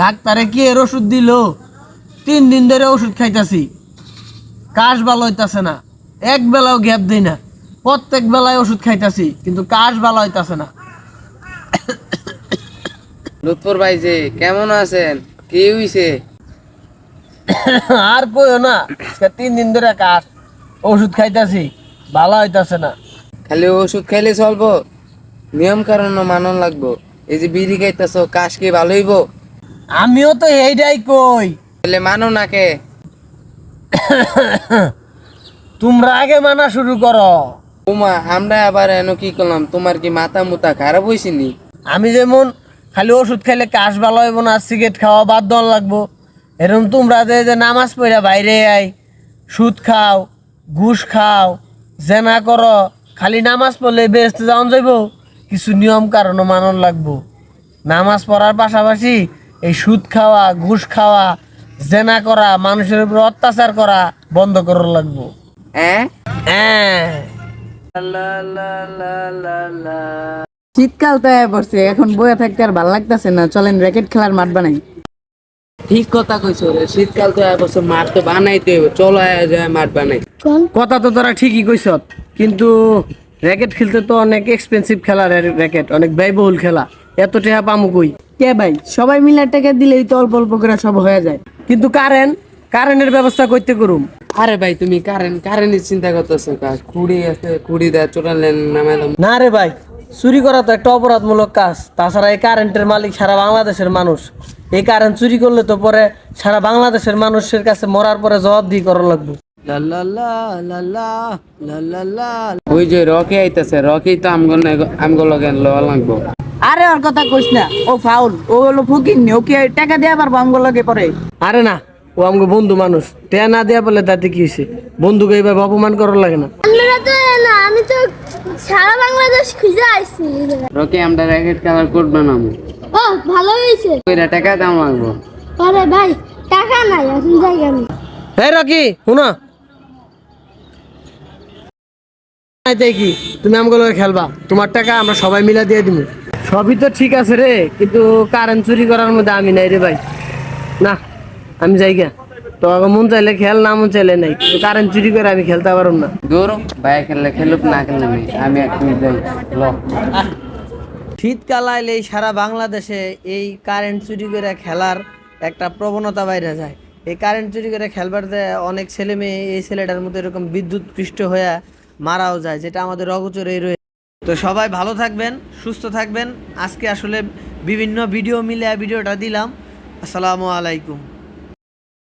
ডাক্তারে কি এর ওষুধ দিল? তিন দিন ধরে ওষুধ খাইতাছি। কাশ ভালো হইতাছে না। এক বেলাও গ্যাপ দিই না। প্রত্যেক বেলায় ওষুধ খাইতাছি কিন্তু কাশ ভালো হইতাছে না। লুৎফর ভাই যে কেমন আছেন? কি হইছে? আর কইও না তিন দিন ধরে কাশ। ওষুধ খাইতাছি ভালো হইতাছে না। খালি ওষুধ খাইলে চলবো? নিয়ম কারণ মানন লাগবো। এই যে বিড়ি খাইতেছ কাশ কি ভালো হইব? আমিও তো এইটাই কই। তাহলে মানো নাকে তোমরা আগে মানা শুরু করো। উমা আমরা আবার এন কি করলাম? তোমার কি মাথা মুতা খারাপ হয়েছে নি? আমি যেমন খালি ওষুধ খাইলে কাশ ভালো হইব না সিগারেট খাওয়া বাদ দেওয়া লাগবো। এরকম তোমরা যে যে নামাজ পড়া বাইরে আই সুদ খাও ঘুষ খাও জেনা করো খালি নামাজ পড়লে বেসতে যাওয়ান যাইব। কিছু নিয়ম কারণও মানন লাগবো। নামাজ পড়ার পাশাপাশি এই সুদ খাওয়া ঘুষ খাওয়া জেনা করা মানুষের উপর অত্যাচার করা বন্ধ করা লাগবো। হ্যাঁ হ্যাঁ শীতকাল তো পড়ছে এখন বয়ে থাকতে আর ভালো লাগতেছে না। চলেন র্যাকেট খেলার মাঠ বানাই। ঠিক কথা কইছো শীতকাল তো এবছর মাঠ তো বানাইতে হইব। চলো যায় মাঠ বানাই। কথা তো তোরা ঠিকই কইস কিন্তু র্যাকেট খেলতে তো অনেক এক্সপেন্সিভ খেলা র্যাকেট অনেক ব্যয়বহুল খেলা। এত টেহা পামু কই? কে ভাই? সবাই মিলে টাকা দিলেই তো অল্প অল্প করে সব হয়ে যায়। কিন্তু কারেন্ট কারেন্টের ব্যবস্থা করতে করুম। আরে ভাই তুমি কারেন্ট কারেন্টের চিন্তা করতেছো কুড়ি আছে কুড়ি দেয় চোরালেন নামাইলাম না রে ভাই চুরি করা তো একটা অপরাধমূলক কাজ। তাছাড়া এই কারেন্টের মালিক সারা বাংলাদেশের মানুষ। এই কারেন্ট চুরি করলে তো পরে সারা বাংলাদেশের মানুষের কাছে মরার পরে জবাবদিহি করা লাগবে। ওই যে রকি আইতাছে রকি তো আমগো আমগো লগে লওয়া লাগবো। আরে ওর কথা কইস না ও ফাউল ও হলো ফকির নি ওকে টাকা দেওয়া পারব আমগুলো লাগে পরে? আরে না ও আমাকে বন্ধু মানুষ টেয়া না দেয়া বলে তাতে কি হয়েছে বন্ধুকে এইভাবে অপমান করার লাগে না। আমরা তো না আমি তো সারা বাংলাদেশ খুঁজে আসছি রকি আমরা র্যাকেট খেলার কোড বানাবো। ও ভালো হয়েছে কইরা টাকা দাম লাগবো। আরে ভাই টাকা নাই এখন জায়গা নেই হে রকি শুনো। তাই কি তুমি আমগুলো খেলবা। তোমার টাকা আমরা সবাই মিলে দিয়ে দিব সবই তো ঠিক আছে রে কিন্তু কারেন্ট চুরি করার মধ্যে আমি নাই রে ভাই। না আমি যাই গা তো আগে মন চাইলে খেল না মন চাইলে নাই। কিন্তু কারেন্ট চুরি করে আমি খেলতে পারব না। দূর ভাই খেললে খেলুক না খেললে আমি যাই। ল। শীতকাল আইলে সারা বাংলাদেশে এই কারেন্ট চুরি করে খেলার একটা প্রবণতা বাইরে যায়। এই কারেন্ট চুরি করে খেলবার যে অনেক ছেলে মেয়ে এই ছেলেটার মধ্যে এরকম বিদ্যুৎ পৃষ্ঠ হয়ে মারাও যায়, যেটা আমাদের অগোচরেই রয়েছে তো সবাই ভালো থাকবেন, সুস্থ থাকবেন। আজকে আসলে বিভিন্ন ভিডিও মিলে ভিডিওটা দিলাম। আসসালামু আলাইকুম।